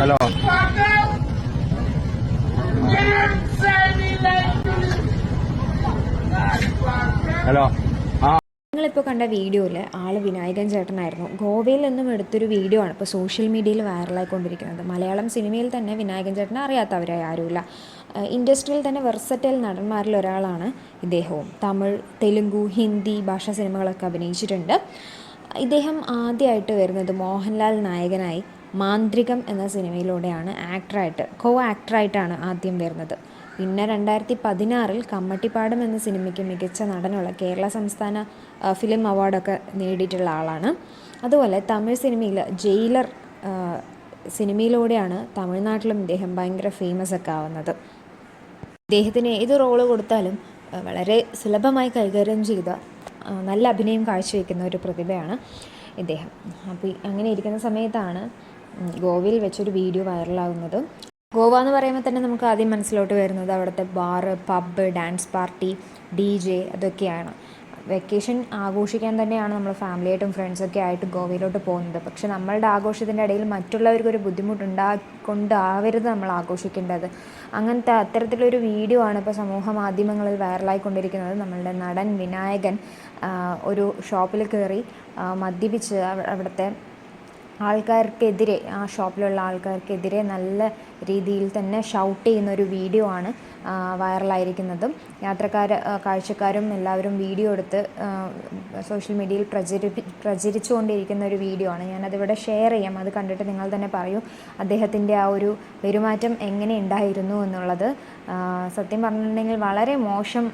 Hello. Hello. ആ. കണ്ട വീഡിയോയിൽ ആൾ വിനായകൻ ചേട്ടനായിരുന്നു. ഗോവയിൽ നിന്നും എടുത്തൊരു വീഡിയോ ആണ് ഇപ്പോൾ സോഷ്യൽ മീഡിയയിൽ വൈറലായിക്കൊണ്ടിരിക്കുന്നത്. മലയാളം സിനിമയിൽ തന്നെ വിനായകൻ ചേട്ടനെ അറിയാത്തവരായി ആരുമില്ല. ഇൻഡസ്ട്രിയിൽ തന്നെ വെർസറ്റൈൽ നടന്മാരിൽ ഒരാളാണ് ഇദ്ദേഹവും. തമിഴ് തെലുങ്കു ഹിന്ദി ഭാഷാ സിനിമകളൊക്കെ അഭിനയിച്ചിട്ടുണ്ട്. ഇദ്ദേഹം ആദ്യമായിട്ട് വരുന്നത് മോഹൻലാൽ നായകനായി. മാന്ത്രികം എന്ന സിനിമയിലൂടെയാണ് ആക്ടറായിട്ട് കോ ആക്ടറായിട്ടാണ് ആദ്യം വരുന്നത്. പിന്നെ രണ്ടായിരത്തി പതിനാറിൽ കമ്മട്ടിപ്പാടം എന്ന സിനിമയ്ക്ക് മികച്ച നടനുള്ള കേരള സംസ്ഥാന ഫിലിം അവാർഡൊക്കെ നേടിയിട്ടുള്ള ആളാണ്. അതുപോലെ തമിഴ് സിനിമയിൽ ജയിലർ സിനിമയിലൂടെയാണ് തമിഴ്നാട്ടിലും ഇദ്ദേഹം ഭയങ്കര ഫേമസ് ഒക്കെ ആവുന്നത്. ഇദ്ദേഹത്തിന് ഏത് റോൾ കൊടുത്താലും വളരെ സുലഭമായി കൈകാര്യം ചെയ്ത നല്ല അഭിനയം കാഴ്ചവെക്കുന്ന ഒരു പ്രതിഭയാണ് ഇദ്ദേഹം. അപ്പോൾ അങ്ങനെ ഇരിക്കുന്ന സമയത്താണ് ഗോവയിൽ വെച്ചൊരു വീഡിയോ വൈറലാകുന്നത് ഗോവ എന്ന് പറയുമ്പോൾ തന്നെ നമുക്ക് ആദ്യം മനസ്സിലോട്ട് വരുന്നത് അവിടുത്തെ bar pub dance party D J അതൊക്കെയാണ്. വെക്കേഷൻ ആഘോഷിക്കാൻ തന്നെയാണ് നമ്മൾ ഫാമിലിയായിട്ടും ഫ്രണ്ട്സൊക്കെ ആയിട്ട് ഗോവയിലോട്ട് പോകുന്നത്. പക്ഷെ നമ്മളുടെ ആഘോഷത്തിന്റെ ഇടയിൽ മറ്റുള്ളവർക്കൊരു ബുദ്ധിമുട്ടുണ്ടാക്കൊണ്ടാവരുത് നമ്മൾ ആഘോഷിക്കേണ്ടത്. അങ്ങനത്തെ അത്തരത്തിലൊരു വീഡിയോ ആണ് ഇപ്പോൾ സമൂഹ മാധ്യമങ്ങളിൽ വൈറലായിക്കൊണ്ടിരിക്കുന്നത്. നമ്മളുടെ നടൻ വിനായകൻ ഒരു ഷോപ്പിൽ കയറി മദ്യപിച്ച് അവ- അവിടുത്തെ ആൾക്കാർക്കെതിരെ ആ ഷോപ്പിലുള്ള ആൾക്കാർക്കെതിരെ നല്ല രീതിയിൽ തന്നെ ഷൗട്ട് ചെയ്യുന്ന ഒരു വീഡിയോ ആണ് വൈറലായിരിക്കുന്നതും. യാത്രക്കാർ കാഴ്ചക്കാരും എല്ലാവരും വീഡിയോ എടുത്ത് സോഷ്യൽ മീഡിയയിൽ പ്രചരിപ്പി പ്രചരിച്ചുകൊണ്ടിരിക്കുന്ന ഒരു വീഡിയോ ആണ്. ഞാനതിവിടെ ഷെയർ ചെയ്യാം. അത് കണ്ടിട്ട് നിങ്ങൾ തന്നെ പറയൂ അദ്ദേഹത്തിന്റെ ആ ഒരു പെരുമാറ്റം എങ്ങനെ ഉണ്ടായിരുന്നു എന്നുള്ളത്. സത്യം പറഞ്ഞിട്ടുണ്ടെങ്കിൽ വളരെ മോശം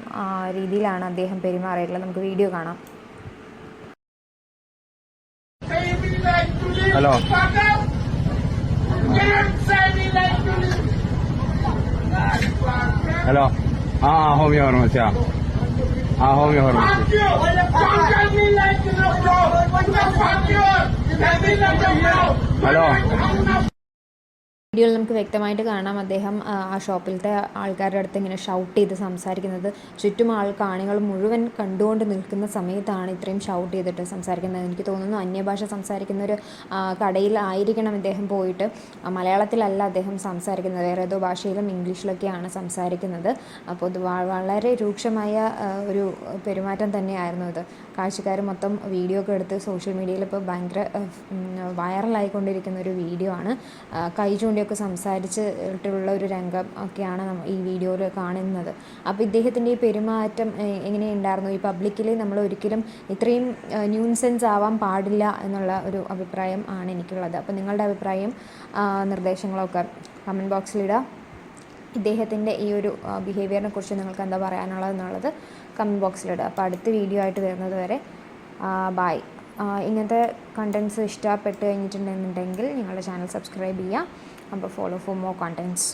രീതിയിലാണ് അദ്ദേഹം പെരുമാറിയിട്ടുള്ളത്. നമുക്ക് വീഡിയോ കാണാം. ഹലോ ഹലോ ആ ആ ഹോമിയോ ഫാർമസി ആ ആ ഹോമിയോ ഫാർമസി ഹലോ വീഡിയോയിൽ നമുക്ക് വ്യക്തമായിട്ട് കാണാം അദ്ദേഹം ആ, ഷോപ്പിലത്തെ ആൾക്കാരുടെ അടുത്ത് ഇങ്ങനെ ഷൗട്ട് ചെയ്ത് സംസാരിക്കുന്നത്. ചുറ്റും ആൾ കാണികൾ മുഴുവൻ കണ്ടുകൊണ്ട് നിൽക്കുന്ന സമയത്താണ് ഇത്രയും ഷൗട്ട് ചെയ്തിട്ട് സംസാരിക്കുന്നത്. എനിക്ക് തോന്നുന്നു അന്യഭാഷ സംസാരിക്കുന്ന ഒരു കടയിൽ ആയിരിക്കണം ഇദ്ദേഹം പോയിട്ട്. മലയാളത്തിലല്ല അദ്ദേഹം സംസാരിക്കുന്നത്. വേറെ ഏതോ ഭാഷയിലും ഇംഗ്ലീഷിലൊക്കെയാണ് സംസാരിക്കുന്നത്. അപ്പോൾ ഇത് വളരെ രൂക്ഷമായ ഒരു പെരുമാറ്റം തന്നെയായിരുന്നു ഇത്. കാഴ്ചക്കാർ മൊത്തം വീഡിയോ ഒക്കെ എടുത്ത് സോഷ്യൽ മീഡിയയിൽ ഇപ്പോൾ ഭയങ്കര വൈറലായിക്കൊണ്ടിരിക്കുന്ന ഒരു വീഡിയോ ആണ്. കൈ കൈ ചൂണ്ടിയൊക്കെ സംസാരിച്ചിട്ടുള്ള ഒരു രംഗം ഒക്കെയാണ് ഈ വീഡിയോയിൽ കാണുന്നത്. അപ്പോൾ ഇദ്ദേഹത്തിന്റെ ഈ പെരുമാറ്റം എങ്ങനെയുണ്ടായിരുന്നു? ഈ പബ്ലിക്കിൽ നമ്മൾ ഒരിക്കലും ഇത്രയും ന്യൂൻസെൻസ് ആവാൻ പാടില്ല എന്നുള്ള ഒരു അഭിപ്രായം ആണ് എനിക്കുള്ളത്. അപ്പോൾ നിങ്ങളുടെ അഭിപ്രായം നിർദ്ദേശങ്ങളൊക്കെ കമന്റ് ബോക്സിലിടുക ഇദ്ദേഹത്തിന്റെ ഈ ഒരു ബിഹേവിയറിനെ കുറിച്ച് നിങ്ങൾക്ക് എന്താ പറയാനുള്ളത് എന്നുള്ളത് കമന്റ് ബോക്സിലിടുക അപ്പോൾ അടുത്ത വീഡിയോ ആയിട്ട് വരുന്നത് വരെ ബായ് ഇങ്ങനത്തെ കണ്ടൻസ് ഇഷ്ടപ്പെട്ട് കഴിഞ്ഞിട്ടുണ്ടെന്നുണ്ടെങ്കിൽ നിങ്ങളുടെ ചാനൽ സബ്സ്ക്രൈബ് ചെയ്യുക. അപ്പോൾ ഫോളോ ഫോർ മോർ കണ്ടൻസ്